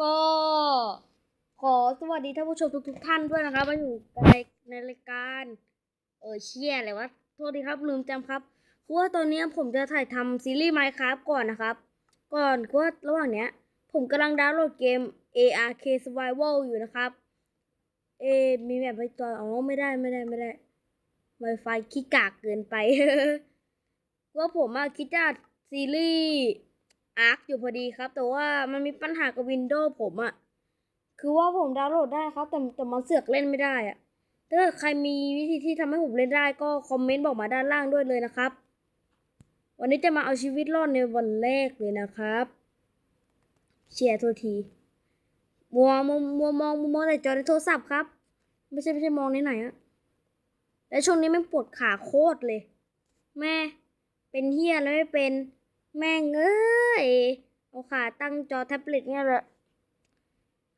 ก็ขอสวัสดีท่านผู้ชมทุกๆท่านด้วยนะครับมาอยู่ในในรายการ เออเชี่ยอะไรวะโทษทีครับลืมจำครับคือว่าตอนนี้ผมจะถ่ายทำซีรีส์ Minecraft ก่อนนะครับ ก่อนคือว่าระหว่างเนี้ย ผมกำลังดาวน์โหลดเกม ARK Survival อยู่นะครับ เอ มีแบบไปจอยอ๋อไม่ได้ไม่ได้ไม่ได้ Wi-Fi ขี้กากเกินไปว่าผมอะคิดจะอัดซีรีส์ อาร์คอยู่พอดีครับ แต่ว่ามันมีปัญหากับวินโดว์ผมอะคือว่าผมดาวน์โหลดได้ครับ แต่แต่มันเสือกเล่นไม่ได้อะถ้าใครมีวิธีที่ทำให้ผมเล่นได้ก็คอมเมนต์บอกมาด้านล่างด้วยเลยนะครับ วันนี้จะมาเอาชีวิตรอดในวันแรกเลยนะครับเชียร์โทษทีมัวมัวมัวมองมัวมองแต่จอในโทรศัพท์ครับ ไม่ใช่ไม่ใช่มองในไหนอะและช่วงนี้แม่ปวดขาโคตรเลย แม่เป็นเฮียแล้วไม่เป็น แม่งเอ้ยเอาขาตั้งจอแท็บเล็ตเนี่ยแหละ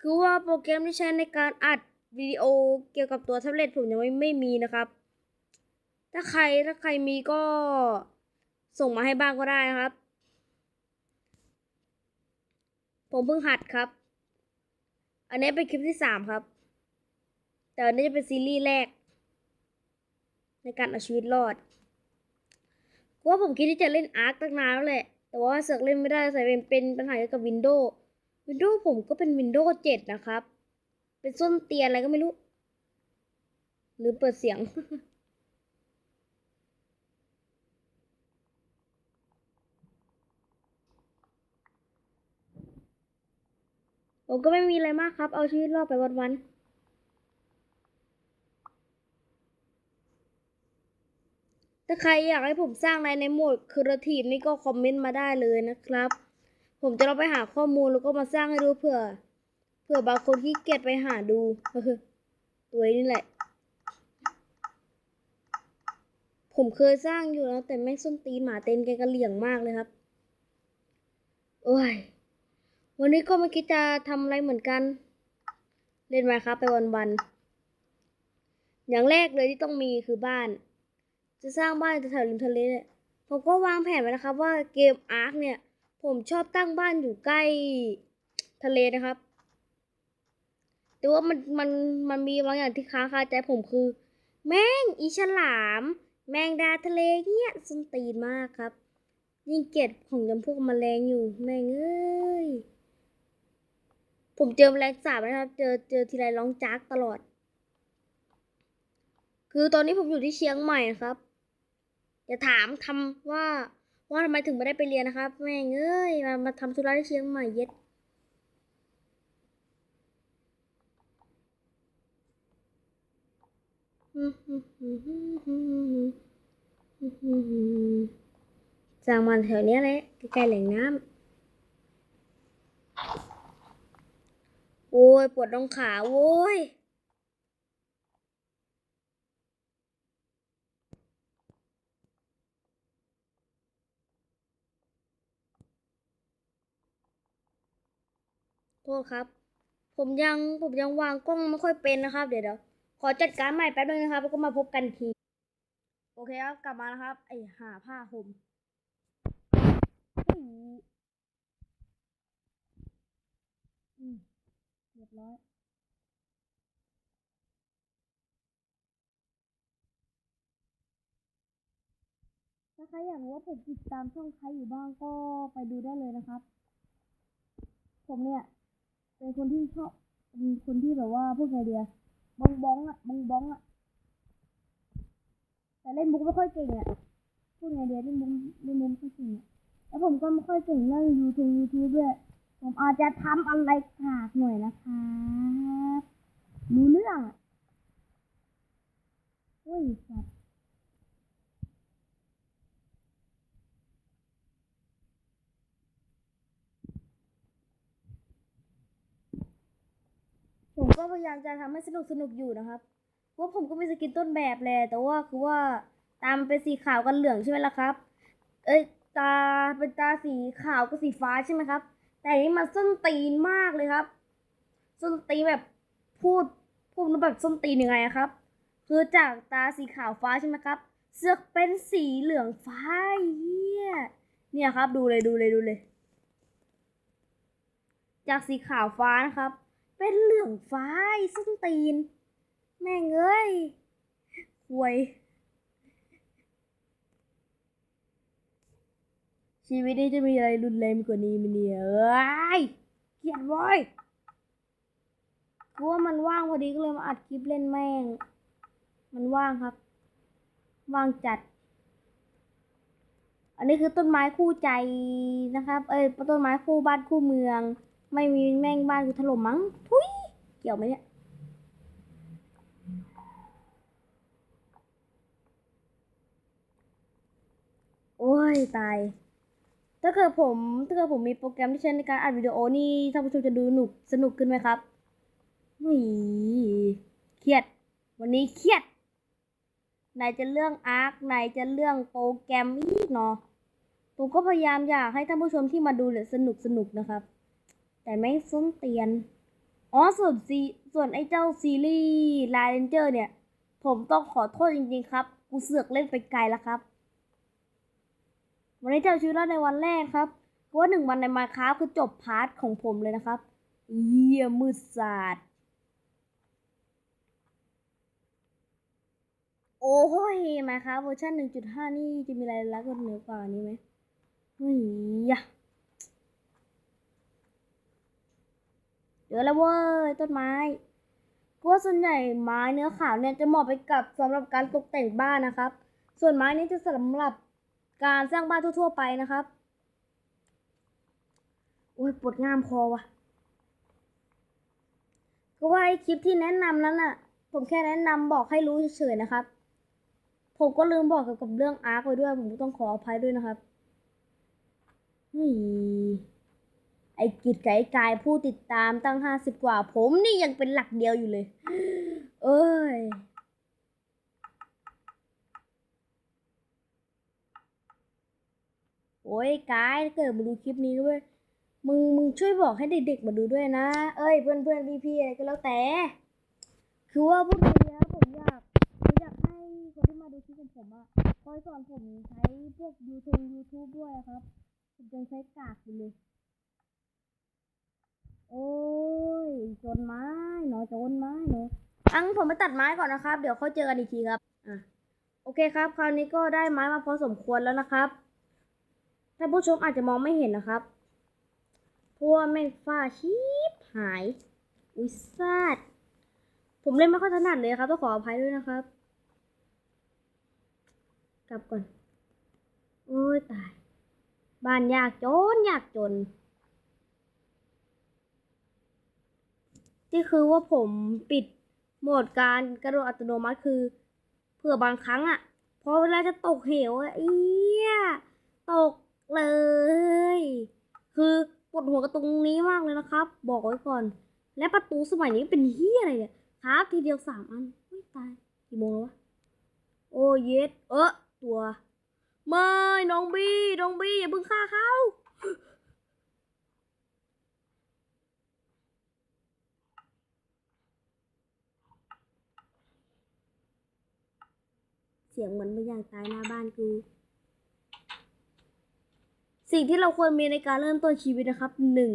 คือว่าโปรแกรมที่ใช้ในการอัดวิดีโอเกี่ยวกับตัวแท็บเล็ตผมยังไม่ไม่มีนะครับ ถ้าใครถ้าใครมีก็ส่งมาให้บ้างก็ได้นะครับ ผมเพิ่งหัดครับ อันนี้เป็นคลิปที่สามครับ แต่อันนี้จะเป็นซีรีส์แรก ในการเอาชีวิตรอด ว่าผมคิดที่จะเล่นอาร์คตั้งนานแล้วแหละ แต่ว่าเสือกเล่นไม่ได้ใส่เป็นเป็นปัญหาเกี่ยวกับวินโดว์วินโดว์ผมก็เป็นวินโดว์เจ็ดนะครับ เป็นส้นเตียนอะไรก็ไม่รู้ หรือเปิดเสียงผมก็ไม่มีอะไรมากครับ เอาชีวิตรอดไปวันๆ ถ้าใครอยากให้ผมสร้างอะไรในโหมดครีเอทีฟนี่ก็คอมเมนต์มาได้เลยนะครับ ผมจะลองไปหาข้อมูลแล้วก็มาสร้างให้ดูเผื่อ เผื่อบางคนที่เกียจไปหาดูตัวนี้แหละ ผมเคยสร้างอยู่แล้ว แต่แม่งส้นตีนหมาเต้นแกกระเหลี่ยงมากเลยครับ โอ้ย วันนี้ก็ไม่คิดจะทำอะไรเหมือนกัน เล่นมาครับไปวันๆอย่างแรกเลยที่ต้องมีคือบ้าน จะสร้างบ้านแถวริมทะเลเนี่ยผมก็วางแผนไว้นะครับ ว่าเกมอาร์คเนี่ย ผมชอบตั้งบ้านอยู่ใกล้ทะเลนะครับ แต่ว่ามันมันมันมีบางอย่างที่ค้างคาใจผมคือ แมงอีฉลาม แมงดาทะเลเงี้ยส้นตีนมากครับ ยิ่งเกลียดของจำพวกมแมลงอยู่แมงเอ้ยผมเจอแมลงสาบนะครับ เจอเจอทีไรร้องจากตลอด คือตอนนี้ผมอยู่ที่เชียงใหม่นะครับ อย่าถามทำว่าว่าทำไมถึงไม่ได้ไปเรียนนะครับ แม่งเอ้ยมามาทำธุระที่เชียงใหม่เย็ดสร้างมันแถวเนี้ยแหละใกล้แหล่งน้ำโอ้ย ปวดตรงขาโว้ย ษครับ ผมยังผมยังวางกล้องไม่ค่อยเป็นนะครับ เดี๋ยวเดี๋ยวขอจัดการใหม่แป๊บนึงนะครับ แล้วก็มาพบกันที โอเคครับ กลับมานะครับ ไอหาผ้าห่มอืมอืมเรียบร้อยถ้าใครอยากรู้ว่าผมติดตามช่องใครอยู่บ้างก็ไปดูได้เลยนะครับ ผมเนี่ย เป็นคนที่ชอบเป็นคนที่แบบว่าพูดไงเดียบองบองอะบองบองอะแต่เล่นมุกไม่ค่อยเก่งอะพูดไงเดียเล่นมุกเล่นมุกไม่ค่อยเก่งอะแล้วผมก็ไม่ค่อยเก่งเรื่องยูทูบยูทูบด้วยผมอาจจะทำอะไรขาดหน่อยนะครับรู้เรื่องอะโอ้ยสัตว์ ก็พยายามจะทำให้สนุกสนุกอยู่นะครับเพราผมก็มีสกินต้นแบบแหละแต่ว่าคือว่าตามเป็นสีขาวกับเหลืองใช่ไหมล่ะครับ เอ้ยตาเป็นตาสีขาวกับสีฟ้าใช่ไหมครับ แต่อันนี้มันส้นตีนมากเลยครับ ส้นตีนแบบพูดพูดแบบส้นตีนยังไงอะครับ คือจากตาสีขาวฟ้าใช่ไหมครับ เสือกเป็นสีเหลืองฟ้าเฮียเนี่ยครับ ดูเลยดูเลยดูเลย จากสีขาวฟ้านะครับ เป็นเหลืองฟ้าส้นตีน แม่งเอ้ยหวย ชีวิตนี้จะมีอะไรรุนแรงกว่านี้ไหมเนี่ยเอ้ยเกลียดเว้ยกูว่ามันว่างพอดีก็เลยมาอัดคลิปเล่นแม่ง มันว่างครับ ว่างจัด อันนี้คือต้นไม้คู่ใจนะครับ เอ้ยต้นไม้คู่บ้านคู่เมือง ไม่มีแม่งบ้านกูถล่มมั้งทุยเกี่ยวไหมเนี่ยโอ้ยตายถ้าเกิดผมถ้าเกิดผมมีโปรแกรมที่ใช้ในการอัดวิดีโอนี่ท่านผู้ชมจะดูหนุกสนุกขึ้นไหมครับหุยเครียด วันนี้เครียดไหนจะเรื่องอาร์คไหนจะเรื่องโปรแกรมอีกเนาะผมก็พยายามอยากให้ท่านผู้ชมที่มาดูเนี่ยสนุกสนุกนะครับ แต่ไม่ส้นเตียน อ๋อส่วนซีส่วนไอ้เจ้าซีรีส์ไลเรนเจอร์เนี่ย ผมต้องขอโทษจริง ๆ ครับ กูเสือกเล่นไปไกลแล้วครับ วันนี้เจ้าชีวิตรอดในวันแรกครับก็ว่าหนึ่งวันในมาครับคือจบพาร์ทของผมเลยนะครับ เยี่ยมมืดสาดโอ้ยมาครับเวอร์ชัน1.5 นี่จะมีอะไรลักษณ์เหนือกว่านี้ไหมเฮ้ยยะ เจอะแล้วเว้ยต้นไม้ก็ว่าส่วนใหญ่ไม้เนื้อขาวเนี่ยจะเหมาะไปกับสำหรับการตกแต่งบ้านนะครับ ส่วนไม้นี้จะสำหรับการสร้างบ้านทั่ว ๆ ไปนะครับโอ้ยปวดง่ามคอว่ะก็ว่าไอคลิปที่แนะนำนั้นน่ะ ผมแค่แนะนำบอกให้รู้เฉยๆนะครับ ผมก็ลืมบอกเกี่ยวกับเรื่องอาร์คไว้ด้วย ผมก็ต้องขออภัยด้วยนะครับเฮ้ย ไอกิจกับไกายผู้ติดตามตั้งห้าสิบกว่า ผมนี่ยังเป็นหลักเดียวอยู่เลย เอ้ยโอ้ยกายเกิดมาดูคลิปนี้ด้วยมึงมึงช่วยบอกให้เด็กๆมาดูด้วยนะ เอ้ยเพื่อนเพื่อนพี่พี่ๆอะไรก็แล้วแต่ คือว่าพูดไปแล้วผมอยากผมอยากให้คนที่มาดูคลิปของผมอะคอยสอนผมใช้พวกยูทูบยูทูบด้วยครับ ผมยังใช้กากอยู่เลย โอ้ยจนไม้เนาะจนไม้เนาะอังผมไปตัดไม้ก่อนนะครับ เดี๋ยวเขาเจอกันอีกทีครับอะโอเคครับ คราวนี้ก็ได้ไม้มาพอสมควรแล้วนะครับท่านผู้ชมอาจจะมองไม่เห็นนะครับเพราะว่าแม่งฟ้าชีบหาย อุ้ยซาดผมเล่นไม่ค่อยถนัดเลยครับต้องขออภัยด้วยนะครับ กลับก่อน โอ้ยตาย บ้านยากจนยากจน ที่คือว่าผมปิดโหมดการกระโดดอัตโนมัติคือเผื่อบางครั้งอะพอเวลาจะตกเหวอะเอียตกเลย คือปวดหัวกับตรงนี้มากเลยนะครับ บอกไว้ก่อน และประตูสมัยนี้เป็นเฮียอะไรเนี่ยครับทีเดียวสามอันไม่ตายกี่โมงแล้ววะโอ้เย็ดเออตัวไม่น้องบี้น้องบี้อย่าเพิ่งฆ่าเขา เสียงเหมือนเป็นอย่างตายหน้าบ้านกู สิ่งที่เราควรมีในการเริ่มต้นชีวิตนะครับหนึ่ง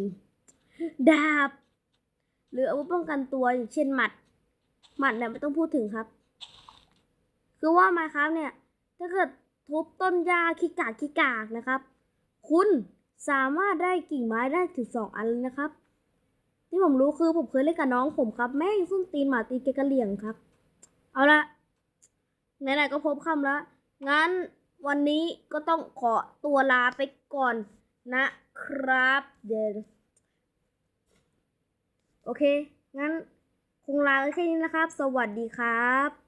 ดาบ หรืออาวุธป้องกันตัวอย่างเช่นหมัด หมัดเนี่ยไม่ต้องพูดถึงครับ คือว่ามาครับเนี่ย ถ้าเกิดทุบต้นหญ้าขี้กากขี้กากนะครับ คุณสามารถได้กิ่งไม้ได้ถึงสองอันเลยนะครับ ที่ผมรู้คือผมเคยเล่นกับน้องผมครับ แม่งส้นตีนหมาตีเกกระเหลี่ยงครับ เอาละ ไหนๆก็พบคำแล้ว งั้นวันนี้ก็ต้องขอตัวลาไปก่อนนะครับเดนโอเค งั้นคงลาแค่นี้นะครับ สวัสดีครับ